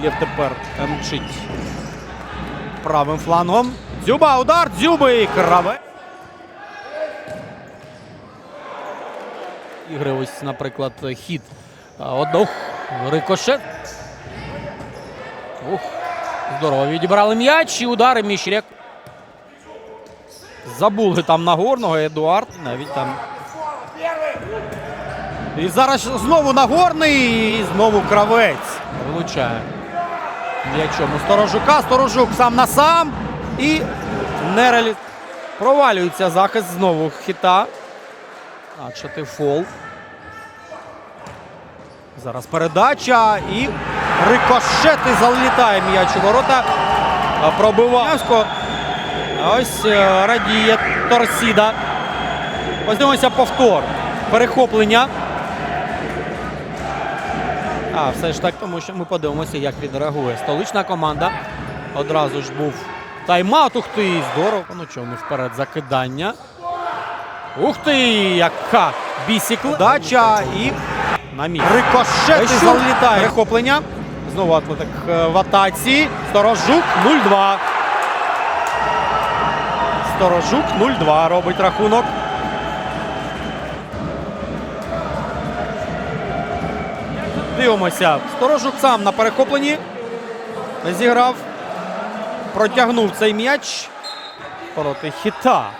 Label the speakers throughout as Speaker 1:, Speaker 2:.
Speaker 1: Ілєв тепер мчить правим флангом. Дзюба, удар, дзюби і краве. Ігри ось, наприклад, хід. Одох, рикошет. Ух, здорово відібрали м'яч і удари Міщряк. Забули там Нагорного, Едуард. Навіть там і зараз знову Нагорний, і знову кравець. Влучає. М'ячом у Сторожука. Сторожук сам на сам. І не реалі... Провалюється захист знову хіта. А, чати фол. Зараз передача і рикошет і залітає м'яч у ворота. А, Пробивавсько. Ось е, радіє Торсіда. Подивимося повтор. Перехоплення. А, все ж так, тому що ми подивимося, як відреагує столична команда. Одразу ж був тайм-аут. Ух ти, здорово. Ну не вперед закидання. Ух ти, яка бісікла. Дача і на місці. Рикошет залітає. Перехоплення. Знову атлетик е, в атаці. Сторожук 0-2. Сторожук 0-2 робить рахунок. Дивимося. Сторожук сам на перехопленні. Зіграв. Протягнув цей м'яч проти хіта.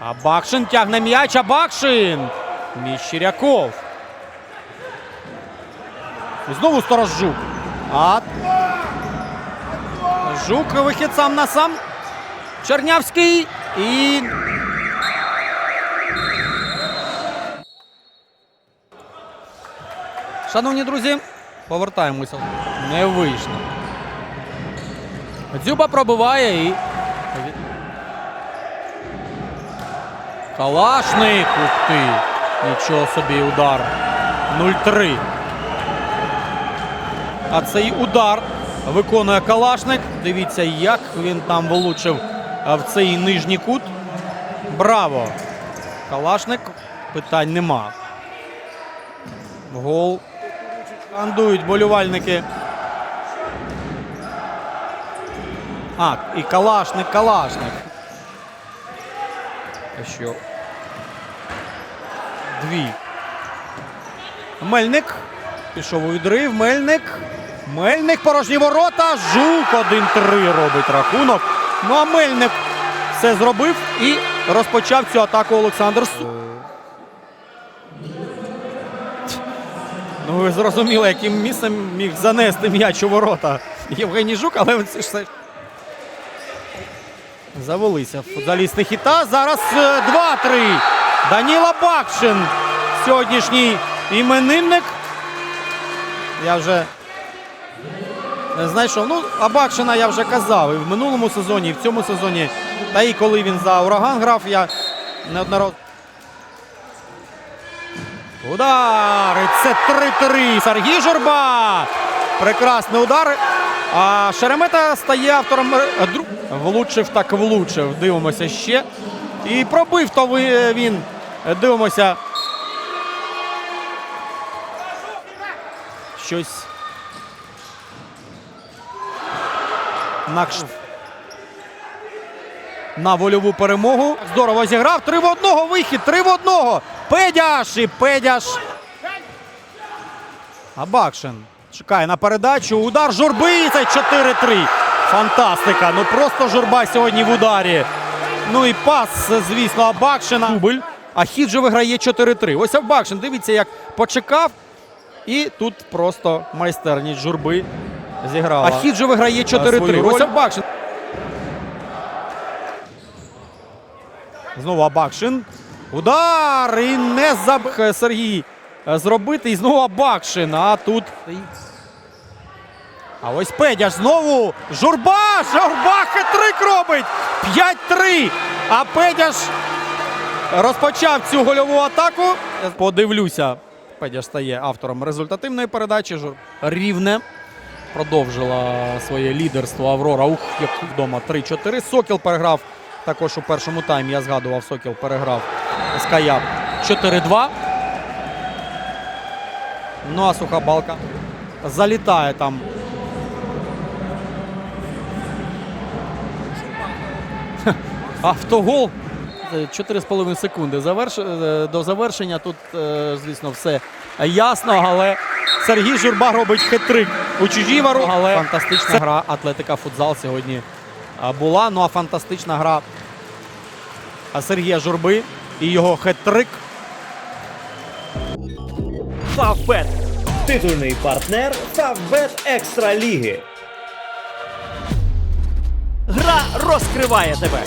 Speaker 1: А Бакшин тягне м'яч. А Бакшин. Міщиряков. Знову Сторожук. А Жук вихід сам на сам. Чернявський. І Шановні друзі, повертаємося. Не вийшло. Дзюба пробиває і. Калашник. Ух. Нічого собі удар. 0-3. А цей удар виконує Калашник. Дивіться, як він там влучив в цей нижній кут. Браво! Калашник. Питань нема. Гол. Андують болівальники. А, і Калашник, Калашник. Що? Дві. Мельник. Пішов у відрив. Мельник. Мельник порожні ворота. Жук 1-3 робить рахунок. Ну а Мельник все зробив і розпочав цю атаку Олександр Су. Ну, ви зрозуміли, яким місцем міг занести м'яч у ворота Євгеній Жук, але ж все. Завелися футболісти хіта. Зараз е, 2-3. Даніла Бакшин. Сьогоднішній іменинник. Я вже не знайшов. Ну, а Бакшина я вже казав. І в минулому сезоні, і в цьому сезоні. Та і коли він за ураган грав, я неодноразово. Удар! Це 3-3. Сергій Журба. Прекрасний удар. А Шеремета стає автором. е, Влучив так влучив. Дивимося ще. І пробив то він. Дивимося. Щось. На кш- на вольову перемогу. Здорово зіграв. Три в одного вихід. Три в одного. Педяш і Педяш. А Бакшин чекає на передачу. Удар журби. і Це 4-3. Фантастика. Ну просто журба сьогодні в ударі. Ну і пас, звісно, Абакшина. Дубль. А хід же виграє 4-3. Ось Абакшин. Дивіться, як почекав. І тут просто майстерність журби зіграла. А хід же виграє 4-3. Ось Абакшин. Знову Абакшин. Удар! І не заб... Сергій е, зробити. І знову Абакшин. А тут А ось Педяш знову. Журба! Журба хитрик робить! 5-3. А Педяш розпочав цю гольову атаку. Подивлюся. Педяш стає автором результативної передачі. Жур... Рівне. Продовжила своє лідерство Аврора. Ух, як вдома 3-4. Сокіл переграв також у першому таймі. Я згадував, Сокіл переграв Скаяп 4-2. Ну а суха балка залітає там. Автогол. Е, 4,5 секунди заверш... е, до завершення. Тут, е, звісно, все ясно, але Сергій Журба робить хитрик у чужій вору. Але фантастична гра Атлетика футзал сьогодні була. Ну а фантастична гра а, Сергія Журби і його хитрик.
Speaker 2: Фавбет. Титульний партнер Фавбет Екстра Ліги. Гра розкриває тебе.